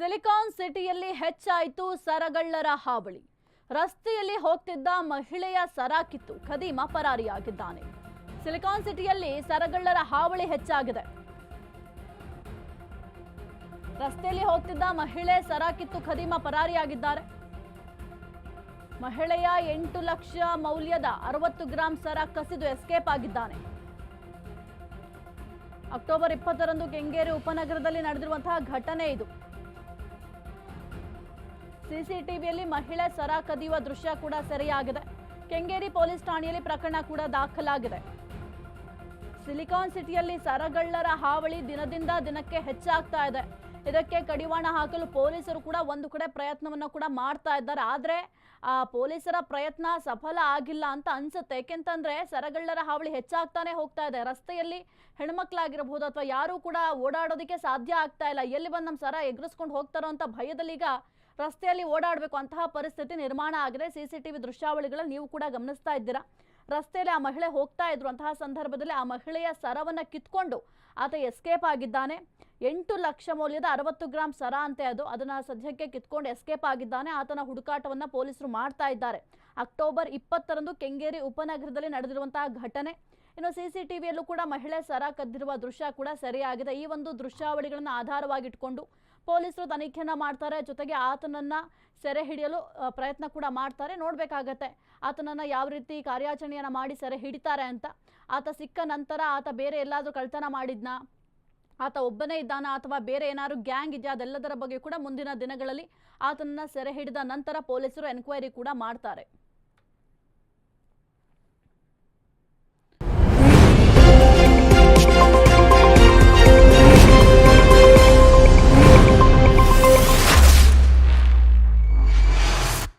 Silicon ಸಿಟಿಯಲ್ಲಿ ಹೆಚ್ಚಾಯಿತು ಸರಗಳ್ಳರ ಹಾವಳಿ. ರಸ್ತೆಯಲ್ಲಿ ಹೋಗ್ತಿದ್ದ ಮಹಿಳೆಯ ಸರ ಕಿತ್ತು. ಖದೀಮ ಪರಾರಿಯಾಗಿದ್ದಾನೆ. ಸಿಲಿಕಾನ್ ಸಿಟಿಯಲ್ಲಿ ಸರಗಳ್ಳರ ಹಾವಳಿ ಹೆಚ್ಚಾಗಿದೆ. ರಸ್ತೆಯಲ್ಲಿ ಹೋಗ್ತಿದ್ದ ಮಹಿಳೆ ಸರ ಕಿತ್ತು ಖದೀಮ ಪರಾರಿಯಾಗಿದ್ದಾರೆ. ಮಹಿಳೆಯ ಎಂಟು ಲಕ್ಷ ಮೌಲ್ಯದ ಅರವತ್ತು ಗ್ರಾಂ ಸರ ಕಸಿದು ಎಸ್ಕೇಪ್ ಆಗಿದ್ದಾನೆ. ಅಕ್ಟೋಬರ್ ಇಪ್ಪತ್ತರಂದು ಕೆಂಗೇರಿ ಉಪನಗರದಲ್ಲಿ ನಡೆದಿರುವಂತಹ ಘಟನೆ ಇದು. ಸಿಸಿಟಿವಿಯಲ್ಲಿ ಮಹಿಳೆ ಸರ ಕದಿಯುವ ದೃಶ್ಯ ಕೂಡ ಸೆರೆಯಾಗಿದೆ. ಕೆಂಗೇರಿ ಪೊಲೀಸ್ ಠಾಣೆಯಲ್ಲಿ ಪ್ರಕರಣ ಕೂಡ ದಾಖಲಾಗಿದೆ. ಸಿಲಿಕಾನ್ ಸಿಟಿಯಲ್ಲಿ ಸರಗಳ್ಳರ ಹಾವಳಿ ದಿನದಿಂದ ದಿನಕ್ಕೆ ಹೆಚ್ಚಾಗ್ತಾ ಇದೆ. ಇದಕ್ಕೆ ಕಡಿವಾಣ ಹಾಕಲು ಪೊಲೀಸರು ಕೂಡ ಒಂದು ಕಡೆ ಪ್ರಯತ್ನವನ್ನು ಕೂಡ ಮಾಡ್ತಾ ಇದ್ದಾರೆ. ಆದರೆ, ಆ, ಪೊಲೀಸರ ಪ್ರಯತ್ನ ಸಫಲ ಆಗಿಲ್ಲ ಅಂತ ಅನ್ಸುತ್ತೆ. ಯಾಕೆಂತಂದ್ರೆ, ಸರಗಳ್ಳರ ಹಾವಳಿ ಹೆಚ್ಚಾಗ್ತಾನೆ ಹೋಗ್ತಾ ಇದೆ. ರಸ್ತೆಯಲ್ಲಿ ಹೆಣ್ಮಕ್ಳಾಗಿರಬಹುದು ಅಥವಾ ಯಾರು ಕೂಡ ಓಡಾಡೋದಕ್ಕೆ ಸಾಧ್ಯ ಆಗ್ತಾ ಇಲ್ಲ. ಎಲ್ಲಿ ಬಂದು ನಮ್ಮ ಸರ ಎಗರಿಸ್ಕೊಂಡು ಹೋಗ್ತಾರೋ ಅಂತ ಭಯದಲ್ಲಿ ಈಗ ರಸ್ತೆಯಲ್ಲಿ ಓಡಾಡಬೇಕು ಅಂತಹ ಪರಿಸ್ಥಿತಿ ನಿರ್ಮಾಣ ಆಗಿದೆ. ಸಿ ಸಿ ಟಿ ವಿ ದೃಶ್ಯಾವಳಿಗಳಲ್ಲಿ ನೀವು ಕೂಡ ಗಮನಿಸ್ತಾ ಇದ್ದೀರಾ? ರಸ್ತೆಯಲ್ಲಿ ಆ ಮಹಿಳೆ ಹೋಗ್ತಾ ಇದ್ರು ಅಂತಹ ಸಂದರ್ಭದಲ್ಲಿ ಆ ಮಹಿಳೆಯ ಸರವನ್ನ ಕಿತ್ಕೊಂಡು ಆತ ಎಸ್ಕೇಪ್ ಆಗಿದ್ದಾನೆ. ಎಂಟು ಲಕ್ಷ ಮೌಲ್ಯದ ಅರವತ್ತು ಗ್ರಾಮ್ ಸರ ಅಂತೆ ಅದು. ಅದನ್ನ ಸದ್ಯಕ್ಕೆ ಕಿತ್ಕೊಂಡು ಎಸ್ಕೇಪ್ ಆಗಿದ್ದಾನೆ. ಆತನ ಹುಡುಕಾಟವನ್ನ ಪೊಲೀಸರು ಮಾಡ್ತಾ ಇದ್ದಾರೆ. ಅಕ್ಟೋಬರ್ ಇಪ್ಪತ್ತರಂದು ಕೆಂಗೇರಿ ಉಪನಗರದಲ್ಲಿ ನಡೆದಿರುವಂತಹ ಘಟನೆ. ಇನ್ನು ಸಿಸಿಟಿವಿಯಲ್ಲೂ ಕೂಡ ಮಹಿಳೆ ಸರ ಕದ್ದಿರುವ ದೃಶ್ಯ ಕೂಡ ಸರಿಯಾಗಿದೆ. ಈ ಒಂದು ದೃಶ್ಯಾವಳಿಗಳನ್ನು ಆಧಾರವಾಗಿಟ್ಕೊಂಡು ಪೊಲೀಸರು ತನಿಖೆಯನ್ನ ಮಾಡ್ತಾರೆ, ಜೊತೆಗೆ ಆತನನ್ನ ಸೆರೆ ಹಿಡಿಯಲು ಪ್ರಯತ್ನ ಕೂಡ ಮಾಡ್ತಾರೆ. ನೋಡ್ಬೇಕಾಗತ್ತೆ ಆತನನ್ನ ಯಾವ ರೀತಿ ಕಾರ್ಯಾಚರಣೆಯನ್ನ ಮಾಡಿ ಸೆರೆ ಹಿಡಿತಾರೆ ಅಂತ. ಆತ ಸಿಕ್ಕ ನಂತರ ಆತ ಬೇರೆ ಎಲ್ಲಾದ್ರೂ ಕಳ್ತನ ಮಾಡಿದ್ನಾ? ಆತ ಒಬ್ಬನೇ ಇದ್ದಾನ ಅಥವಾ ಬೇರೆ ಏನಾದ್ರು ಗ್ಯಾಂಗ್ ಇದೆಯಾ? ಅದೆಲ್ಲದರ ಬಗ್ಗೆ ಕೂಡ ಮುಂದಿನ ದಿನಗಳಲ್ಲಿ ಆತನನ್ನ ಸೆರೆ ಹಿಡಿದ ನಂತರ ಪೊಲೀಸರು ಎನ್ಕ್ವೈರಿ ಕೂಡ ಮಾಡ್ತಾರೆ.